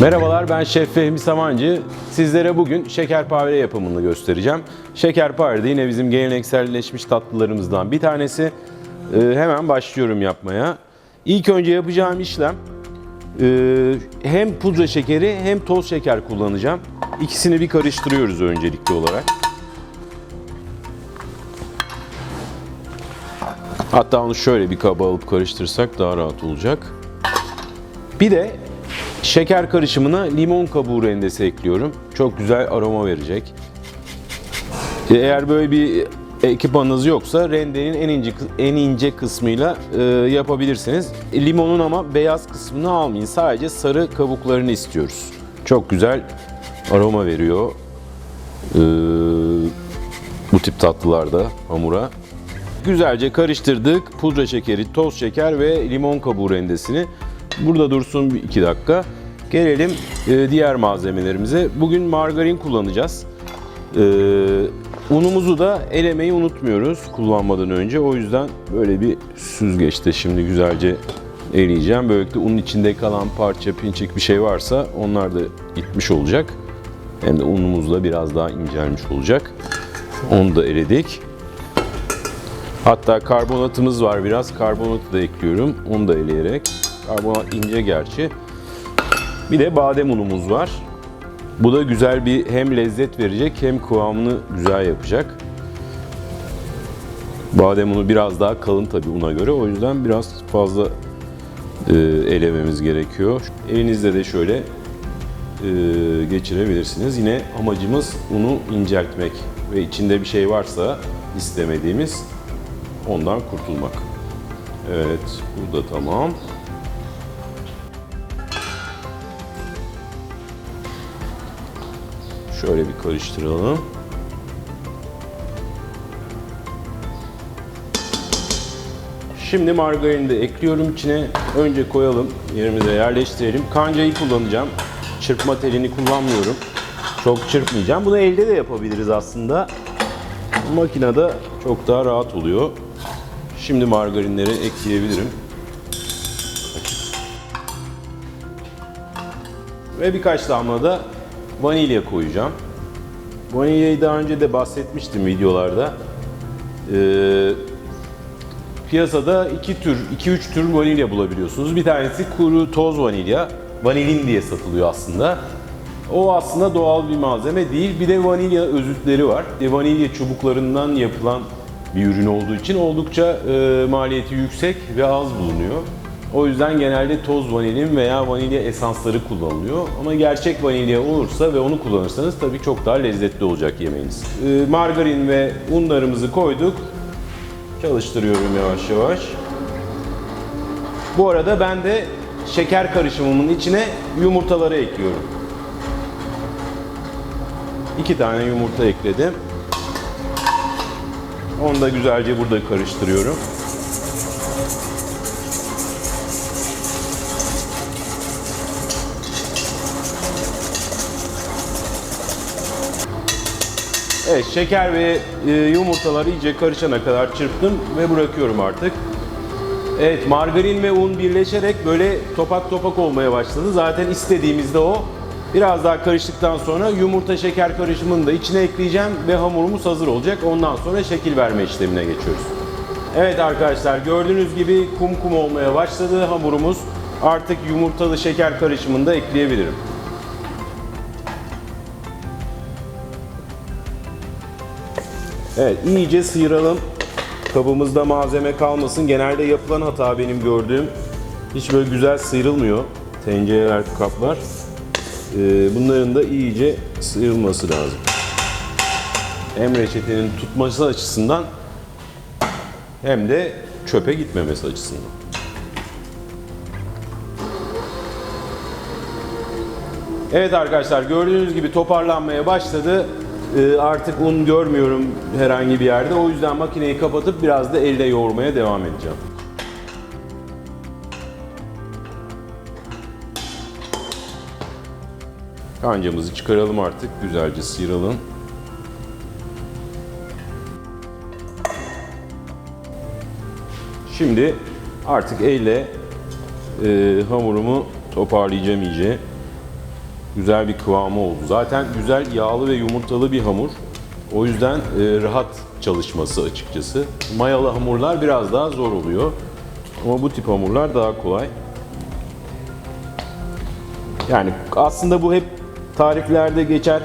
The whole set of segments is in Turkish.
Merhabalar ben Şef Fehmi Samancı. Sizlere bugün şekerpare yapımını göstereceğim. Şekerpare de yine bizim gelenekselleşmiş tatlılarımızdan bir tanesi. Ee, hemen başlıyorum yapmaya. İlk önce yapacağım işlem e, hem pudra şekeri hem toz şeker kullanacağım. İkisini bir karıştırıyoruz öncelikli olarak. Hatta onu şöyle bir kaba alıp karıştırsak daha rahat olacak. Bir de şeker karışımına limon kabuğu rendesi ekliyorum. Çok güzel aroma verecek. E, Eğer böyle bir ekipmanınız yoksa rendenin en ince en ince kısmıyla e, yapabilirsiniz. Limonun ama beyaz kısmını almayın. Sadece sarı kabuklarını istiyoruz. Çok güzel aroma veriyor. E, bu tip tatlılarda hamura. Güzelce karıştırdık. Pudra şekeri, toz şeker ve limon kabuğu rendesini. Burada dursun bir iki dakika. Gelelim e, diğer malzemelerimize. Bugün margarin kullanacağız. E, unumuzu da elemeyi unutmuyoruz kullanmadan önce. O yüzden böyle bir süzgeçte şimdi güzelce eleyeceğim. Böylelikle unun içinde kalan parça, pinçik bir şey varsa onlar da gitmiş olacak. Hem de unumuz da biraz daha incelmiş olacak. Onu da eledik. Hatta karbonatımız var biraz. Karbonatı da ekliyorum. Onu da eleyerek. Karbonat ince gerçi. Bir de badem unumuz var. Bu da güzel bir hem lezzet verecek hem kıvamını güzel yapacak. Badem unu biraz daha kalın tabii una göre. O yüzden biraz fazla e, elememiz gerekiyor. Elinizde de şöyle e, geçirebilirsiniz. Yine amacımız unu inceltmek ve içinde bir şey varsa istemediğimiz ondan kurtulmak. Evet, bu da tamam. Şöyle bir karıştıralım. Şimdi margarini de ekliyorum içine. Önce koyalım, yerimize yerleştirelim. Kancayı kullanacağım. Çırpma telini kullanmıyorum. Çok çırpmayacağım. Bunu elde de yapabiliriz aslında. Makinede çok daha rahat oluyor. Şimdi margarinleri ekleyebilirim. Ve birkaç damla da vanilya koyacağım. Vanilyayı daha önce de bahsetmiştim videolarda. Ee, piyasada iki tür, iki üç tür vanilya bulabiliyorsunuz. Bir tanesi kuru toz vanilya, vanilin diye satılıyor aslında. O aslında doğal bir malzeme değil. Bir de vanilya özütleri var. E, vanilya çubuklarından yapılan bir ürün olduğu için oldukça e, maliyeti yüksek ve az bulunuyor. O yüzden genelde toz vanilin veya vanilya esansları kullanılıyor. Ama gerçek vanilya olursa ve onu kullanırsanız tabii çok daha lezzetli olacak yemeğiniz. E, margarin ve unlarımızı koyduk. Çalıştırıyorum yavaş yavaş. Bu arada ben de şeker karışımımın içine yumurtaları ekliyorum. İki tane yumurta ekledim. Onu da güzelce burada karıştırıyorum. Evet, şeker ve e, yumurtalar iyice karışana kadar çırptım ve bırakıyorum artık. Evet, margarin ve un birleşerek böyle topak topak olmaya başladı. Zaten istediğimizde o. Biraz daha karıştıktan sonra yumurta şeker karışımını da içine ekleyeceğim ve hamurumuz hazır olacak. Ondan sonra şekil verme işlemine geçiyoruz. Evet arkadaşlar gördüğünüz gibi kum kum olmaya başladı hamurumuz. Artık yumurtalı şeker karışımını da ekleyebilirim. Evet iyice sıyıralım. Kabımızda malzeme kalmasın. Genelde yapılan hata benim gördüğüm. Hiç böyle güzel sıyrılmıyor tencereler, kaplar. Ee, bunların da iyice sıyrılması lazım. Hem reçetenin tutması açısından hem de çöpe gitmemesi açısından. Evet arkadaşlar gördüğünüz gibi toparlanmaya başladı. Ee, artık un görmüyorum herhangi bir yerde. O yüzden makineyi kapatıp biraz da elde yoğurmaya devam edeceğim. Kancamızı çıkaralım artık. Güzelce sıyıralım. Şimdi artık elle e, hamurumu toparlayacağım iyice. Güzel bir kıvamı oldu. Zaten güzel yağlı ve yumurtalı bir hamur. O yüzden e, rahat çalışması açıkçası. Mayalı hamurlar biraz daha zor oluyor. Ama bu tip hamurlar daha kolay. Yani aslında bu hep tariflerde geçer.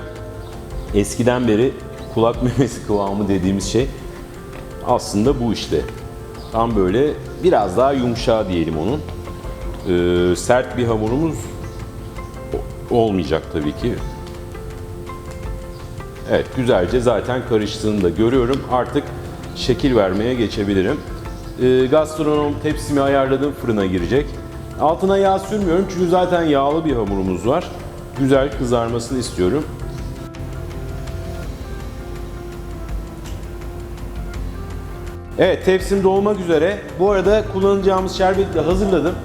Eskiden beri kulak memesi kıvamı dediğimiz şey aslında bu işte. Tam böyle biraz daha yumuşağı diyelim onun. Ee, sert bir hamurumuz olmayacak tabii ki. Evet güzelce zaten karıştığını da görüyorum. Artık şekil vermeye geçebilirim. Ee, gastronom tepsimi ayarladım fırına girecek. Altına yağ sürmüyorum çünkü zaten yağlı bir hamurumuz var. Güzel kızarmasını istiyorum. Evet tepsim dolmak üzere. Bu arada kullanacağımız şerbeti de hazırladım.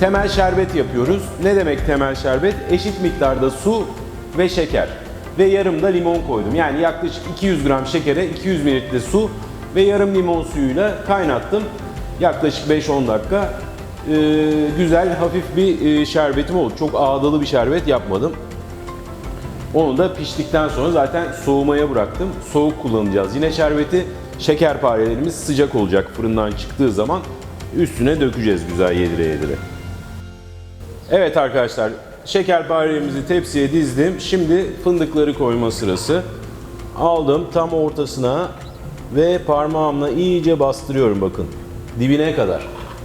Temel şerbet yapıyoruz. Ne demek temel şerbet? Eşit miktarda su ve şeker. Ve yarım da limon koydum. Yani yaklaşık 200 gram şekere 200 mililitre su ve yarım limon suyuyla kaynattım. Yaklaşık 5-10 dakika. Ee, güzel hafif bir e, şerbetim oldu. Çok ağdalı bir şerbet yapmadım. Onu da piştikten sonra zaten soğumaya bıraktım. Soğuk kullanacağız. Yine şerbeti şekerparelerimiz sıcak olacak fırından çıktığı zaman üstüne dökeceğiz güzel yedire yedire. Evet arkadaşlar şekerparelerimizi tepsiye dizdim. Şimdi fındıkları koyma sırası. Aldım tam ortasına ve parmağımla iyice bastırıyorum bakın. Dibine kadar.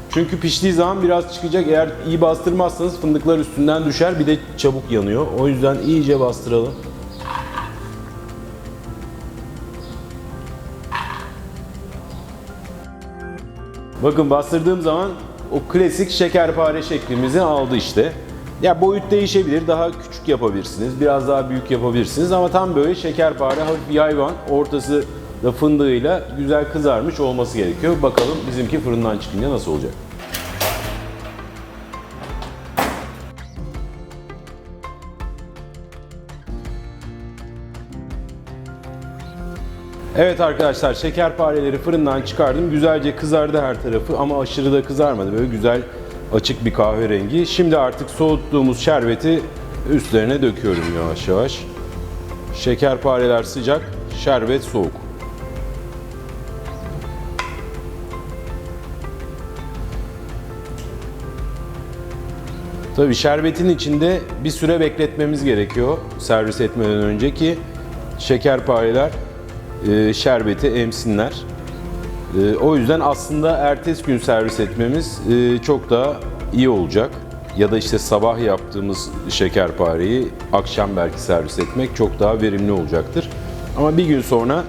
Çünkü piştiği zaman biraz çıkacak. Eğer iyi bastırmazsanız fındıklar üstünden düşer. Bir de çabuk yanıyor. O yüzden iyice bastıralım. Bakın bastırdığım zaman o klasik şekerpare şeklimizi aldı işte. Ya boyut değişebilir. Daha küçük yapabilirsiniz. Biraz daha büyük yapabilirsiniz. Ama tam böyle şekerpare hafif yayvan. Ortası da fındığıyla güzel kızarmış olması gerekiyor. Bakalım bizimki fırından çıkınca nasıl olacak. Evet arkadaşlar şekerpareleri fırından çıkardım. Güzelce kızardı her tarafı ama aşırı da kızarmadı. Böyle güzel açık bir kahverengi. Şimdi artık soğuttuğumuz şerbeti üstlerine döküyorum yavaş yavaş. Şekerpareler sıcak, şerbet soğuk. Tabii şerbetin içinde bir süre bekletmemiz gerekiyor servis etmeden önce ki şekerpareler e, şerbeti emsinler. E, o yüzden aslında ertesi gün servis etmemiz e, çok daha iyi olacak. Ya da işte sabah yaptığımız şekerpareyi akşam belki servis etmek çok daha verimli olacaktır. Ama bir gün sonra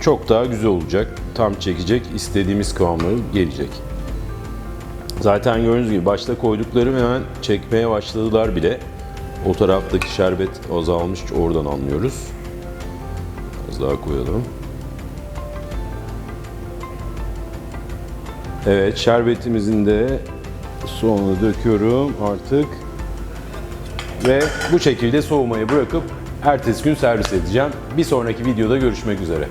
çok daha güzel olacak. Tam çekecek, istediğimiz kıvamları gelecek. Zaten gördüğünüz gibi başta koyduklarım hemen çekmeye başladılar bile. O taraftaki şerbet azalmış, oradan anlıyoruz. Daha koyalım. Evet, şerbetimizin de sonunu döküyorum artık. Ve bu şekilde soğumaya bırakıp ertesi gün servis edeceğim. Bir sonraki videoda görüşmek üzere.